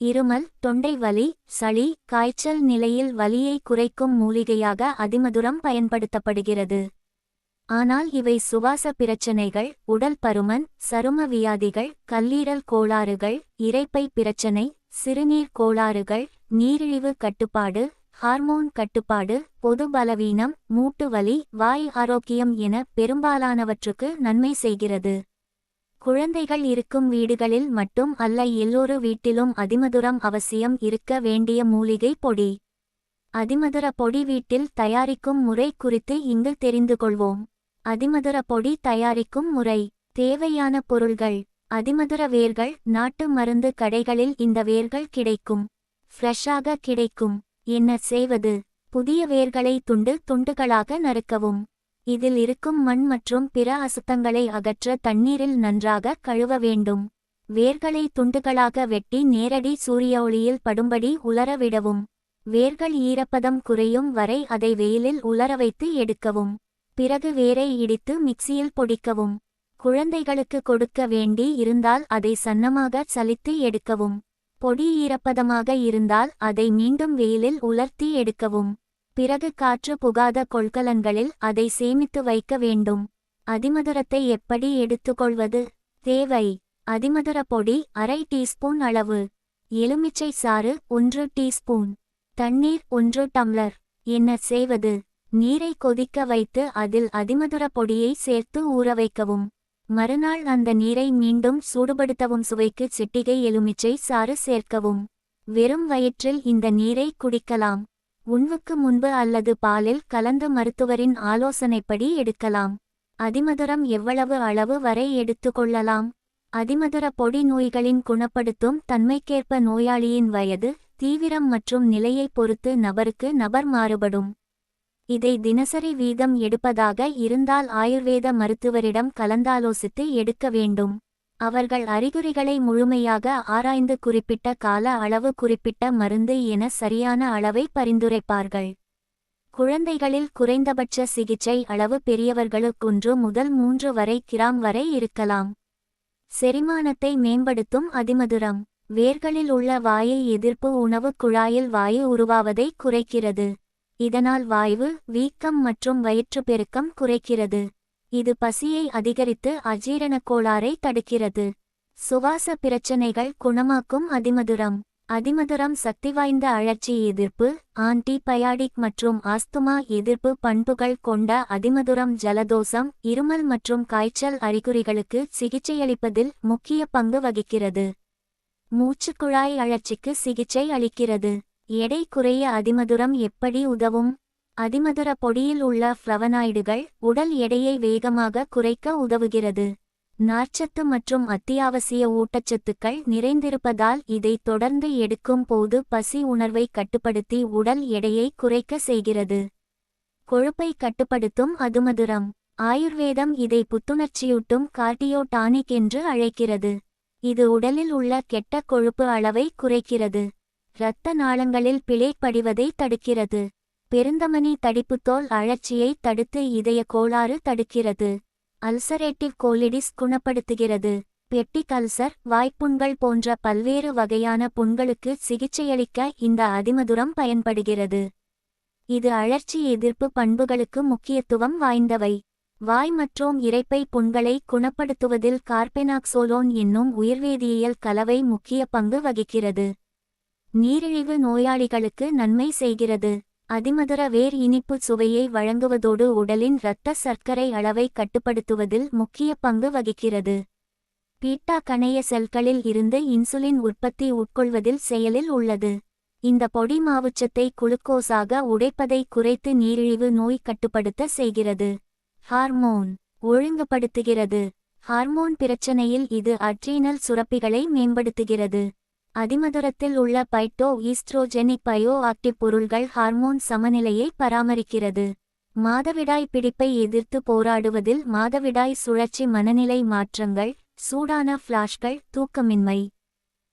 இருமல் தொண்டை வலி சளி காய்ச்சல் நிலையில் வலியை குறைக்கும் மூலிகையாக அதிமதுரம் பயன்படுத்தப்படுகிறது. ஆனால் இவை சுவாச பிரச்சனைகள் உடல் பருமன் சரும வியாதிகள் கல்லீரல் கோளாறுகள் இறைப்பை பிரச்சனை சிறுநீர் கோளாறுகள் நீரிழிவு கட்டுப்பாடு ஹார்மோன் கட்டுப்பாடு பொது பலவீனம் மூட்டு வலி வாய் ஆரோக்கியம் என பெரும்பாலானவற்றுக்கு நன்மை செய்கிறது. குழந்தைகள் இருக்கும் வீடுகளில் மட்டும் அல்ல எல்லோரு வீட்டிலும் அதிமதுரம் அவசியம் இருக்க வேண்டிய மூலிகை பொடி. அதிமதுர பொடி வீட்டில் தயாரிக்கும் முறை குறித்து இங்கு தெரிந்து கொள்வோம். அதிமதுர பொடி தயாரிக்கும் முறை. தேவையான பொருள்கள். அதிமதுர வேர்கள் நாட்டு மருந்து கடைகளில் இந்த வேர்கள் கிடைக்கும். ஃப்ரெஷ்ஷாக கிடைக்கும். என்ன செய்வது? புதிய வேர்களை துண்டு துண்டுகளாக நறுக்கவும். இதில் இருக்கும் மண் மற்றும் பிற அசுத்தங்களை அகற்ற தண்ணீரில் நன்றாக கழுவ வேண்டும். வேர்களை துண்டுகளாக வெட்டி நேரடி சூரிய ஒளியில் படும்படி உலர விடவும். வேர்கள் ஈரப்பதம் குறையும் வரை அதை வெயிலில் உலர வைத்து எடுக்கவும். பிறகு வேரை இடித்து மிக்சியில் பொடிக்கவும். குழந்தைகளுக்கு கொடுக்க வேண்டி இருந்தால் அதை சன்னமாக சலித்து எடுக்கவும். பொடி ஈரப்பதமாக இருந்தால் அதை மீண்டும் வெயிலில் உலர்த்தி எடுக்கவும். பிறகு காற்று புகாத கொள்கலன்களில் அதை சேமித்து வைக்க வேண்டும். அதிமதுரத்தை எப்படி எடுத்துக்கொள்வது? தேவை. அதிமதுர பொடி அரை டீஸ்பூன் அளவு. எலுமிச்சை சாறு ஒன்று டீஸ்பூன். தண்ணீர் ஒன்று டம்ளர். என்ன செய்வது? நீரை கொதிக்க வைத்து அதில் அதிமதுர பொடியை சேர்த்து ஊற வைக்கவும். மறுநாள் அந்த நீரை மீண்டும் சூடுபடுத்தவும் சுவைக்கு சிட்டிகை எலுமிச்சை சாறு சேர்க்கவும். வெறும் வயிற்றில் இந்த நீரை குடிக்கலாம். உண்வுக்கு முன்பு அல்லது பாலில் கலந்து மருத்துவரின் ஆலோசனைப்படி எடுக்கலாம். அதிமதுரம் எவ்வளவு அளவு வரை எடுத்துக்கொள்ளலாம் அதிமதுர பொடி நோய்களின் குணப்படுத்தும் தன்மைக்கேற்ப நோயாளியின் வயது தீவிரம் மற்றும் நிலையைப் பொறுத்து நபருக்கு நபர் மாறுபடும். இதை தினசரி வீதம் எடுப்பதாக இருந்தால் ஆயுர்வேத மருத்துவரிடம் கலந்தாலோசித்து எடுக்க வேண்டும். அவர்கள் அறிகுறிகளை முழுமையாக ஆராய்ந்து குறிப்பிட்ட கால அளவு குறிப்பிட்ட மருந்து என சரியான அளவை பரிந்துரைப்பார்கள். குழந்தைகளில் குறைந்தபட்ச சிகிச்சை அளவு பெரியவர்களுக்கொன்று முதல் மூன்று வரை கிராம் வரை இருக்கலாம். செரிமானத்தை மேம்படுத்தும் அதிமதுரம். வேர்களில் உள்ள வாயை எதிர்ப்பு உணவு குழாயில் வாயு உருவாவதை குறைக்கிறது. இதனால் வாய்வு வீக்கம் மற்றும் வயிற்றுப்பெருக்கம் குறைக்கிறது. இது பசியை அதிகரித்து அஜீரணக் கோளாறை தடுக்கிறது. சுவாச பிரச்சனைகள் குணமாக்கும் அதிமதுரம். அதிமதுரம் சக்திவாய்ந்த அழற்சி எதிர்ப்பு ஆன்டிபயாடிக் மற்றும் ஆஸ்துமா எதிர்ப்பு பண்புகள் கொண்ட அதிமதுரம் ஜலதோஷம் இருமல் மற்றும் காய்ச்சல் அறிகுறிகளுக்கு சிகிச்சையளிப்பதில் முக்கிய பங்கு வகிக்கிறது. மூச்சுக்குழாய் அழற்சிக்கு சிகிச்சை அளிக்கிறது. எடை குறைய அதிமதுரம் எப்படி உதவும்? அதிமதுர பொடியில் உள்ள ஃப்ளவனாய்டுகள் உடல் எடையை வேகமாக குறைக்க உதவுகிறது. நார்ச்சத்து மற்றும் அத்தியாவசிய ஊட்டச்சத்துக்கள் நிறைந்திருப்பதால் இதை தொடர்ந்து எடுக்கும் போது பசி உணர்வை கட்டுப்படுத்தி உடல் எடையை குறைக்க செய்கிறது. கொழுப்பை கட்டுப்படுத்தும் அதுமதுரம் ஆயுர்வேதம் இதை புத்துணர்ச்சியூட்டும் கார்டியோ டானிக் என்று அழைக்கிறது. இது உடலில் உள்ள கெட்ட கொழுப்பு அளவை குறைக்கிறது. இரத்த நாளங்களில் பிழை படிவதை தடுக்கிறது. பெருந்தமனி தடிப்புத்தோல் அழற்சியை தடுத்து இதய கோளாறு தடுக்கிறது. அல்சரேட்டிவ் கோலிடிஸ் குணப்படுத்துகிறது. பெட்டிக் அல்சர் வாய்ப்புண்கள் போன்ற பல்வேறு வகையான புண்களுக்கு சிகிச்சையளிக்க இந்த அதிமதுரம் பயன்படுகிறது. இது அழற்சி எதிர்ப்பு பண்புகளுக்கு முக்கியத்துவம் வாய்ந்தவை. வாய் மற்றும் இறைப்பை புண்களை குணப்படுத்துவதில் கார்பெனாக்சோலோன் என்னும் உயிர்வேதியியல் கலவை முக்கிய பங்கு வகிக்கிறது. நீரிழிவு நோயாளிகளுக்கு நன்மை செய்கிறது. அதிமதுர வேர் இனிப்பு சுவையை வழங்குவதோடு உடலின் இரத்த சர்க்கரை அளவை கட்டுப்படுத்துவதில் முக்கிய பங்கு வகிக்கிறது. பீட்டா கணைய செல்களில் இருந்து இன்சுலின் உற்பத்தி உட்கொள்வதில் செயலில் உள்ளது. இந்த பொடி மாவுச்சத்தை குளுக்கோஸாக உடைப்பதை குறைத்து நீரிழிவு நோய் கட்டுப்படுத்த செய்கிறது. ஹார்மோன் ஒழுங்குபடுத்துகிறது. ஹார்மோன் பிரச்சனையில் இது அட்ரீனல் சுரப்பிகளை மேம்படுத்துகிறது. அதிமதுரத்தில் உள்ள பைட்டோ ஈஸ்ட்ரோஜெனிக் பயோ ஆக்டிவ் பொருள்கள் ஹார்மோன் சமநிலையை பராமரிக்கிறது. மாதவிடாய் பிடிப்பை எதிர்த்து போராடுவதில் மாதவிடாய் சுழற்சி மனநிலை மாற்றங்கள் சூடான ஃப்ளாஷ்கள் தூக்கமின்மை.